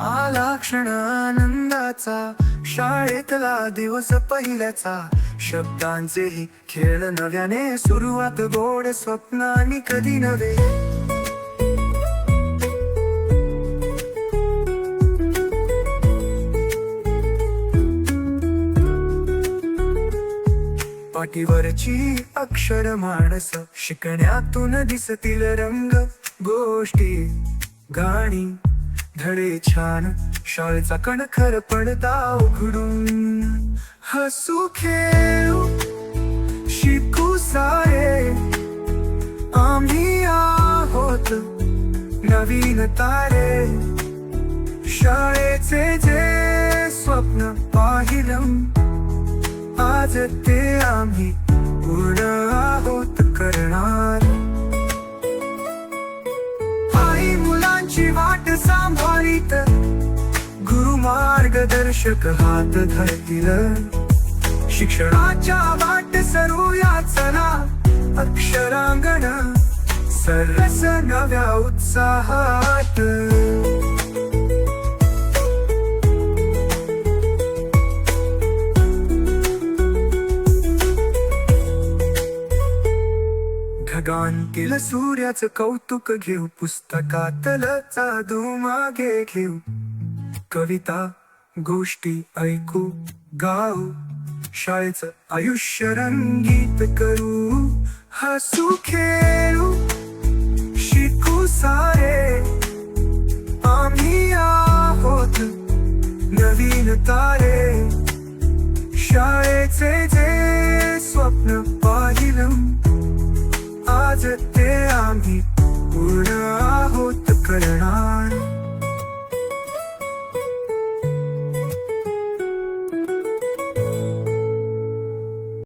आला क्षण आनंदाचा शाळेतला दिवस पहिल्याचा. शब्दांचेही खेळ नव्याने सुरुवात गोड स्वप्नानी कधी नव्हे. पाठीवरची अक्षर माणस शिकण्यातून दिसतील रंग गोष्टी गाणी. धडे छान शाळेचा कणखर पडदा उघडून. हसू खेळू शिकू सारे. आम्ही आहोत नवीन तारे. शाळेचे जे स्वप्न पाहिलं आज ते आम्ही पूर्ण आहोत करणार. आई मुलांची सांभाळीत गुरु मार्गदर्शक हात धरतील. शिक्षणाच्या वाट सरू याचना अक्षरांगण सरस नव्या उत्साहात. ढगांतील सूर्याचं कौतुक घेऊ. पुस्तकातल जादू मागे घेऊ. कविता गोष्टी ऐकू गाऊ. शाळेचं आयुष्य रंगीत करू. हसू खेळू. शिकू सारे. आम्ही आहोत नवीन तारे. शाळेचे जे स्वप्न पाहिलं. ず